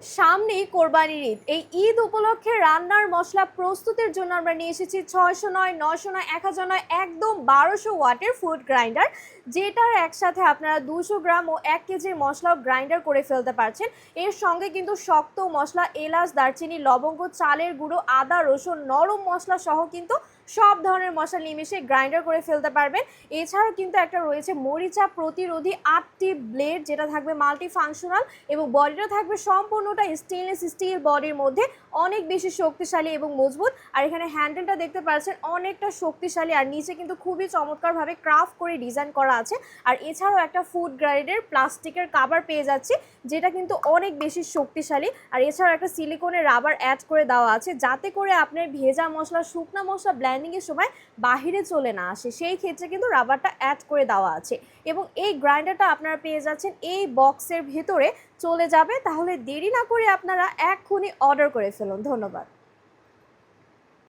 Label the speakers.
Speaker 1: সামনেই কোরবানির ঈদ। এই ঈদ উপলক্ষে রান্নার মশলা প্রস্তুতের জন্য আমরা নিয়ে এসেছি ছয়শো নয় নশো নয়, এক হাজার নয়, একদম বারোশো ওয়াটের ফুড গ্রাইন্ডার, যেটার একসাথে আপনারা দুশো গ্রাম ও এক কেজির মশলাও গ্রাইন্ডার করে ফেলতে পারছেন। এর সঙ্গে কিন্তু শক্ত মশলা, এলাচ, দারচিনি, লবঙ্গ, চালের গুঁড়ো, আদা, রসুন, নরম মশলা সহ কিন্তু সব ধরনের মশলা নিমেষে গ্রাইন্ডার করে ফেলতে পারবেন। এছাড়াও কিন্তু একটা রয়েছে মরিচা প্রতিরোধী আটটি ব্লেড, যেটা থাকবে মাল্টি ফাংশনাল এবং বডিটা থাকবে সম্পূর্ণটা স্টেনলেস স্টিল বডির মধ্যে অনেক বেশি শক্তিশালী এবং মজবুত। আর এখানে হ্যান্ডেলটা দেখতে পাচ্ছেন, অনেকটা শক্তিশালী আর নিচে কিন্তু খুবই চমৎকারভাবে ক্রাফট করে ডিজাইন করা আছে। আর এছাড়াও একটা ফুড গ্রাইডের প্লাস্টিকের কাভার পেয়ে যাচ্ছি, যেটা কিন্তু অনেক বেশি শক্তিশালী। আর এছাড়াও একটা সিলিকনের রাবার অ্যাড করে দেওয়া আছে, যাতে করে আপনার ভেজা মশলা, শুকনা মশলা ব্ল্যান্ডিংয়ের সময় বাহিরে চলে না আসে। সেই ক্ষেত্রে কিন্তু রাবারটা অ্যাড করে দেওয়া আছে। এবং এই গ্রাইন্ডারটা আপনারা পেয়ে যাচ্ছেন এই বক্সের ভেতরে চলে যাবে, তাহলে দেরি না করে আপনারা খুনি অর্ডার করে ফেলুন। ধন্যবাদ।